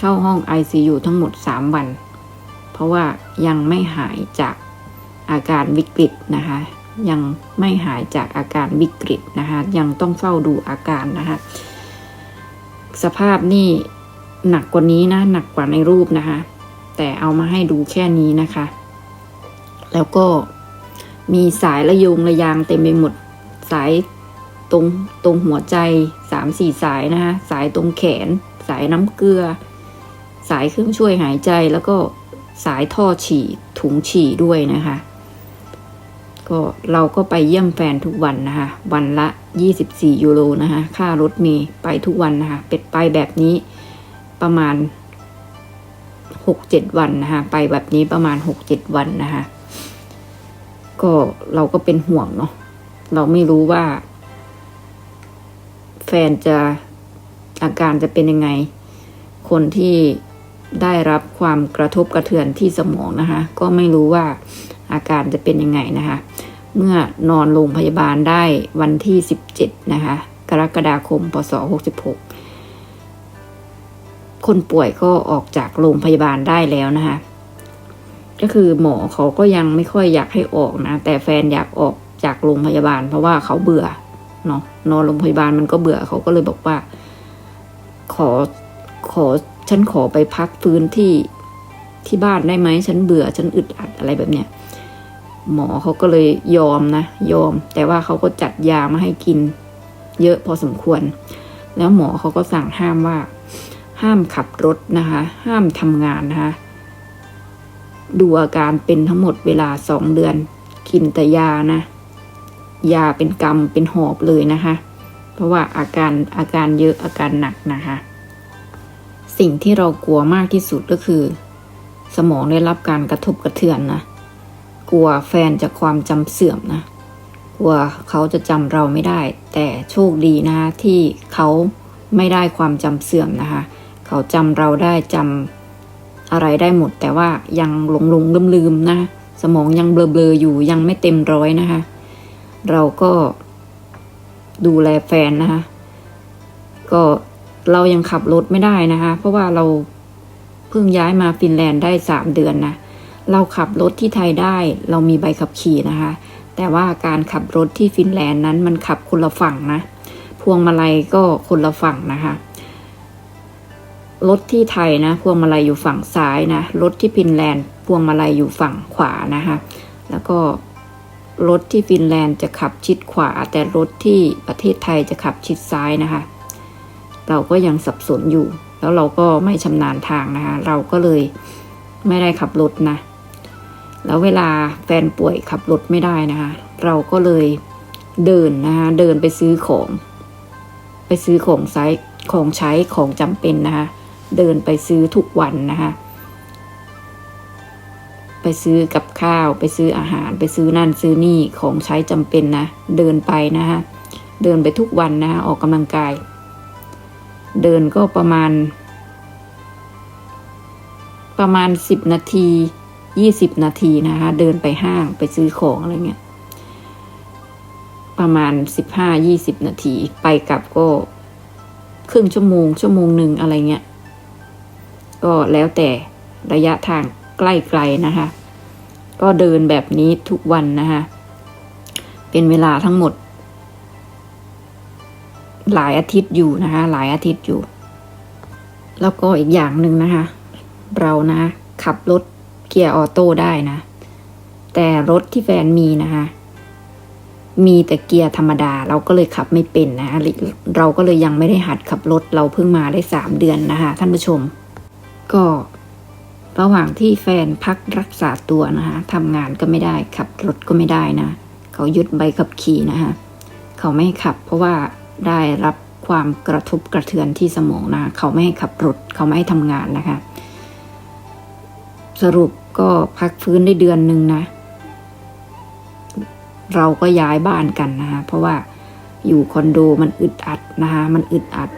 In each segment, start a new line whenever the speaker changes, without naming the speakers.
เข้าห้อง ICU ทั้งหมด 3 วัน เพราะว่ายังไม่หายจากอาการวิกฤตนะคะ ยังไม่หายจากอาการวิกฤตนะคะ ยังต้องเฝ้าดูอาการนะคะ สภาพนี่หนักกว่านี้นะหนักกว่าในรูปนะคะ แต่เอามาให้ดูแค่นี้นะคะ แล้วก็มีสายระยงระยางเต็มไปหมดสายตรงตรงหัวใจสามสี่สายนะคะ สายตรงแขน สายน้ำเกลือ สายเครื่องช่วยหายใจแล้วก็สายท่อฉี่ถุงฉี่ด้วยนะคะ ก็เราก็ไปเยี่ยมแฟนทุกวันนะคะ วันละ 24 ยูโรนะคะ ค่ารถเมย์ไปทุกวันนะคะ เป็ดไปแบบนี้ประมาณ 6-7 วันนะคะ ไปแบบนี้ประมาณ 6-7 วันนะคะ ก็เราก็เป็นห่วงเนาะ เราไม่รู้ว่า แฟนจะอาการจะเป็นยังไง คนที่ ได้รับความกระทบกระเทือนที่สมองนะคะ ก็ไม่รู้ว่าอาการจะเป็นยังไงนะคะ เมื่อนอนโรงพยาบาลได้วันที่ 17 นะคะ กรกฎาคม พศ 66 คนป่วยก็ออกจากโรงพยาบาลได้แล้วนะคะ ก็คือหมอเขาก็ยังไม่ค่อยอยากให้ออกนะ แต่แฟนอยากออกจากโรงพยาบาล เพราะว่าเขาเบื่อเนาะนอนโรงพยาบาลมันก็เบื่อเขาก็เลยบอกว่า ขอขอ ฉันขอไปพักฟื้นที่ที่บ้านได้ไหม ฉันเบื่อ ฉันอึดอัดอะไรแบบเนี้ย หมอเขาก็เลยยอมนะ ยอม แต่ว่าเขาก็จัดยามาให้กิน เยอะพอสมควร แล้วหมอเขาก็สั่งห้ามว่า ห้ามขับรถนะคะ ห้ามทำงานนะคะ ดูอาการเป็นทั้งหมดเวลาสองเดือน กินแต่ยานะ ยาเป็นกรรมเป็นหอบเลยนะคะ เพราะว่าอาการอาการเยอะอาการหนักนะคะ สิ่งที่เรากลัวมากที่สุดก็คือ สมองได้รับการกระทบกระเทือนนะ กลัวแฟนจะความจำเสื่อมนะ กลัวเขาจะจำเราไม่ได้ แต่โชคดีนะที่เขาไม่ได้ความจำเสื่อมนะคะ เขาจำเราได้จำอะไรได้หมด แต่ว่ายังหลงหลงลืมลืมๆนะ สมองยังเบลอเบลอๆอยู่ยังไม่เต็มร้อยนะคะ เราก็ดูแลแฟนนะคะ ก็ เรายังขับรถไม่ได้นะคะ เพราะว่าเราเพิ่งย้ายมาฟินแลนด์ได้สามเดือนนะ เราขับรถที่ไทยได้ เรามีใบขับขี่นะคะ แต่ว่าการขับรถที่ฟินแลนด์นั้นมันขับคนละฝั่งนะ พวงมาลัยก็คนละฝั่งนะคะ รถที่ไทยนะ พวงมาลัยอยู่ฝั่งซ้ายนะ รถที่ฟินแลนด์ พวงมาลัยอยู่ฝั่งขวานะคะ แล้วก็รถที่ฟินแลนด์จะขับชิดขวา แต่รถที่ประเทศไทยจะขับชิดซ้ายนะคะ เราก็ยังสับสนอยู่ แล้วเราก็ไม่ชำนาญทางนะคะ เราก็เลยไม่ได้ขับรถนะ แล้วเวลาแฟนป่วยขับรถไม่ได้นะคะ เราก็เลยเดินนะคะ เดินไปซื้อของ ไปซื้อของใช้ของใช้ของจำเป็นนะคะ เดินไปซื้อทุกวันนะคะไปซื้อกับข้าวไปซื้ออาหารไปซื้อนั่นซื้อนี่ของใช้จำเป็นนะ เดินไปนะคะเดินไปทุกวันนะคะออกกำลังกาย เดินก็ประมาณ ประมาณสิบนาทียี่สิบนาทีนะคะ เดินไปห้างไปซื้อของอะไรเงี้ย ประมาณสิบห้ายี่สิบนาที ไปกลับก็ครึ่งชั่วโมง ชั่วโมงหนึ่งอะไรเงี้ย ก็แล้วแต่ระยะทางใกล้ๆนะคะ ก็เดินแบบนี้ทุกวันนะคะ เป็นเวลาทั้งหมด หลายอาทิตย์อยู่นะคะ หลายอาทิตย์อยู่ แล้วก็อีกอย่างหนึ่งนะคะ เรานะ ขับรถเกียร์ออโต้ได้นะ แต่รถที่แฟนมีนะคะ มีแต่เกียร์ธรรมดา เราก็เลยขับไม่เป็นนะ เราก็เลยยังไม่ได้หัดขับรถ เราเพิ่งมาได้สามเดือนนะคะ ท่านผู้ชม ก็ระหว่างที่แฟนพักรักษาตัวนะคะทำงานก็ไม่ได้ ขับรถก็ไม่ได้นะ เขายึดใบขับขี่นะคะ เขาไม่ให้ขับเพราะว่า ได้รับความกระทบกระเทือนที่สมองนะเขาไม่ให้ขับรถเขาไม่ให้ทำงานนะคะ สรุปก็พักฟื้นได้เดือนหนึ่งนะ เราก็ย้ายบ้านกันนะคะเพราะว่าอยู่คอนโดมันอึดอัดนะคะมันอึดอัด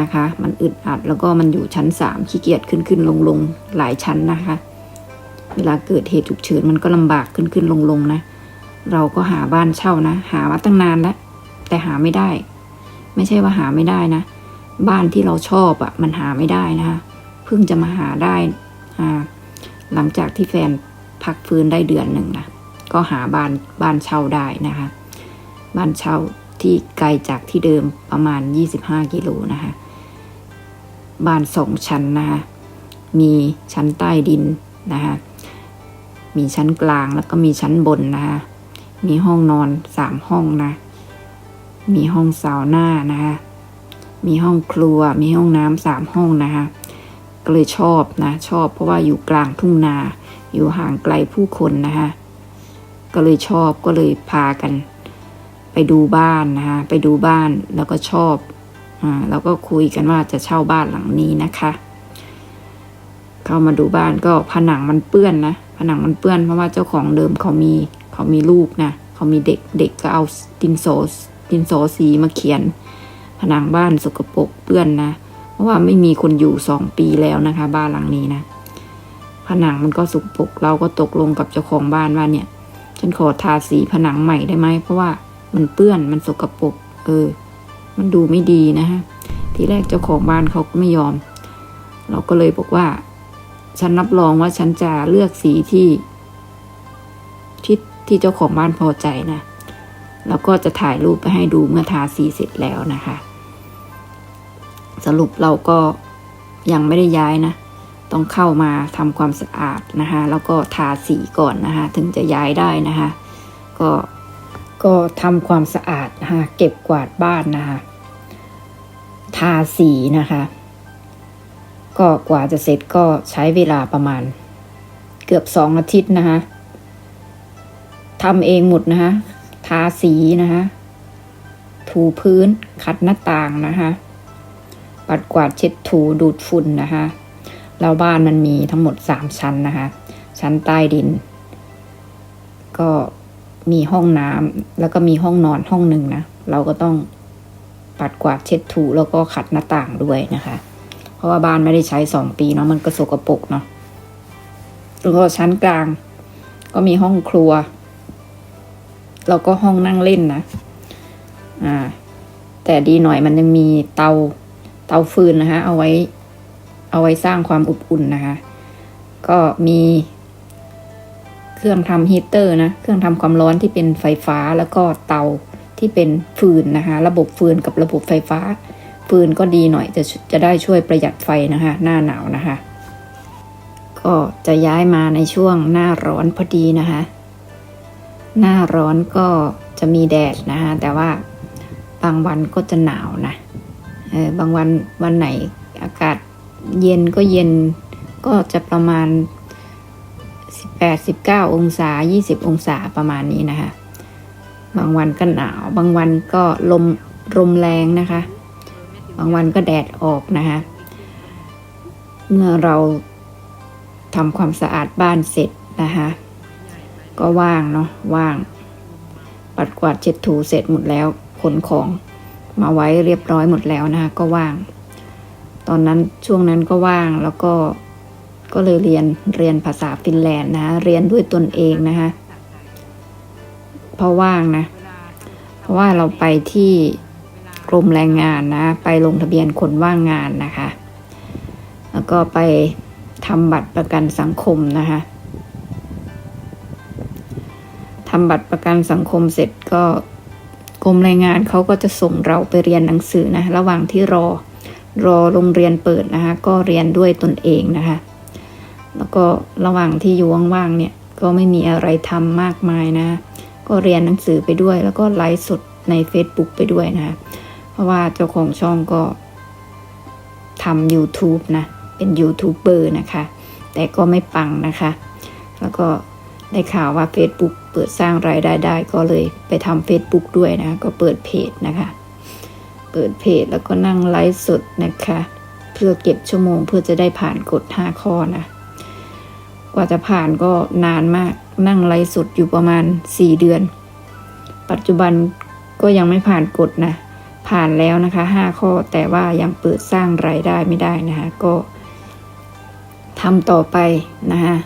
นะคะ มันอึดอัดแล้วก็มันอยู่ชั้นสามขี้เกียจขึ้นขึ้นลงลงหลายชั้นนะคะ เวลาเกิดเหตุฉุกเฉินมันก็ลำบากขึ้นขึ้นลงลงนะ เราก็หาบ้านเช่านะ หามาตั้งนานแล้ว แต่หาไม่ได้ ไม่ใช่ว่าหาไม่ได้นะ บ้านที่เราชอบอะ่ะ มันหาไม่ได้นะคะเพิ่งจะมาหาได้หลังจากที่แฟนพักฟื้นได้เดือนหนึ่งนะก็หาบ้านบ้านเช่าได้นะคะ บ้านเช่าที่ไกลจากที่เดิมประมาณ 25 กิโลนะคะ บ้านสองชั้นนะคะมีชั้นใต้ดินนะคะมีชั้นกลางแล้วก็มีชั้นบนนะคะ มีห้องนอนสามห้องนะ มีห้องสาวหน้านะคะ มีห้องครัว มีห้องน้ำสามห้องนะคะก็เลยชอบนะ ชอบเพราะว่าอยู่กลางทุ่งนา อยู่ห่างไกลผู้คนนะคะก็เลยชอบก็เลยพากัน ไปดูบ้านนะคะไปดูบ้านแล้วก็ชอบอ่าแล้วก็คุยกันว่าจะเช่าบ้านหลังนี้นะคะเข้ามาดูบ้านก็ผนังมันเปื้อนนะผนังมันเปื้อนเพราะว่าเจ้าของเดิมเขามี เขามีลูกนะเขามีเด็กเด็กก็เอาดินโซดินโซสีมาเขียน ผนังบ้านสกปรกเปื้อนนะ เพราะว่าไม่มีคนอยู่สองปีแล้วนะคะ บ้านหลังนี้นะ ผนังมันก็สกปรกเราก็ตกลงกับเจ้าของบ้านว่าเนี่ย ฉันขอทาสีผนังใหม่ได้ไหมเพราะว่ามันเปื้อนมันสกปรกเออ มันดูไม่ดีนะฮะทีแรกเจ้าของบ้านเขาก็ไม่ยอม เราก็เลยบอกว่า ฉันรับรองว่าฉันจะเลือกสีที่ที่ ที่เจ้าของบ้านพอใจนะ แล้วก็จะถ่ายรูปไปให้ดูเมื่อทาสีเสร็จแล้วนะคะ สรุปเราก็ยังไม่ได้ย้ายนะ ต้องเข้ามาทำความสะอาดนะคะ แล้วก็ทาสีก่อนนะคะ ถึงจะย้ายได้นะคะ ก็ก็ทำความสะอาดนะคะเก็บกวาดบ้านนะคะทาสีนะคะ ก็กว่าจะเสร็จก็ใช้เวลาประมาณ เกือบสองอาทิตย์นะคะ ทำเองหมดนะคะทาสีนะคะถูพื้นขัดหน้าต่างนะคะปัดกวาดเช็ดถูดูดฝุ่นนะคะแล้วบ้านมันมีทั้งหมดสามชั้นนะคะ ชั้นใต้ดิน ก็มีห้องน้ำแล้วก็มีห้องนอนห้องหนึ่งนะ เราก็ต้องปัดกวาดเช็ดถูแล้วก็ขัดหน้าต่างด้วยนะคะ เพราะว่าบ้านไม่ได้ใช้สองปีเนาะมันก็สกปรกเนาะแล้วก็ชั้นกลาง ก็มีห้องครัว แล้วก็ห้องนั่งเล่นนะ อ่า แต่ดีหน่อยมันยังมีเตาเตาฟืนนะคะ เอาไว้ เอาไว้สร้างความอบอุ่นนะคะ ก็มีเครื่องทำฮีเตอร์นะ เครื่องทำความร้อนที่เป็นไฟฟ้าแล้วก็เตาที่เป็นฟืนนะคะ ระบบฟืนกับระบบไฟฟ้า ฟืนก็ดีหน่อยจะจะได้ช่วยประหยัดไฟนะคะ หน้าหนาวนะคะ ก็จะย้ายมาในช่วงหน้าร้อนพอดีนะคะ หน้าร้อนก็จะมีแดดนะคะแต่ว่าบางวันก็จะหนาวนะเออบางวันวันไหนอากาศเย็นก็เย็นก็จะประมาณ 18 19 องศา 20 องศาประมาณนี้นะคะ บางวันก็หนาว บางวันก็ลมลมแรงนะคะ บางวันก็แดดออกนะคะ เมื่อเราทำความสะอาดบ้านเสร็จนะคะ ก็ว่างเนาะว่าง ปัดกวาดเช็ดถูเสร็จหมดแล้วขนของมาไว้เรียบร้อยหมดแล้วนะคะก็ว่าง ตอนนั้นช่วงนั้นก็ว่างแล้วก็ก็เลยเรียนเรียนภาษาฟินแลนด์นะคะเรียนด้วยตนเองนะคะเพราะว่างนะ เพราะว่าเราไปที่กรมแรงงานนะ ไปลงทะเบียนคนว่างงานนะคะ แล้วก็ไปทำบัตรประกันสังคมนะคะ ทำบัตรประกันสังคมเสร็จก็กรมแรงงานเขาก็จะส่งเราไปเรียนหนังสือนะ ระหว่างที่รอรอโรงเรียนเปิดนะคะ ก็เรียนด้วยตนเองนะคะ แล้วก็ระหว่างที่อยู่ว่างๆเนี่ยก็ไม่มีอะไรทำมากมายนะ ก็เรียนหนังสือไปด้วย แล้วก็ไลฟ์สดใน Facebook ไปด้วยนะคะเพราะว่าเจ้าของช่องก็ทำ YouTube นะ เป็นยูทูบเบอร์นะคะ แต่ก็ไม่ปังนะคะ แล้วก็ ได้ข่าวว่า Facebook เปิดสร้างรายได้ได้ก็เลยไปทำ Facebook ด้วยนะ ก็เปิดเพจนะคะ เปิดเพจแล้วก็นั่งไลฟ์สดนะคะ เพื่อเก็บชั่วโมงเพื่อจะได้ผ่านกฎ 5 ข้อนะ กว่าจะผ่านก็นานมากนั่งไลฟ์สดอยู่ประมาณ 4 เดือน ปัจจุบันก็ยังไม่ผ่านกฎนะ ผ่านแล้วนะคะ 5 ข้อแต่ว่ายังเปิดสร้างรายได้ไม่ได้นะคะ ก็ทำต่อไปนะคะ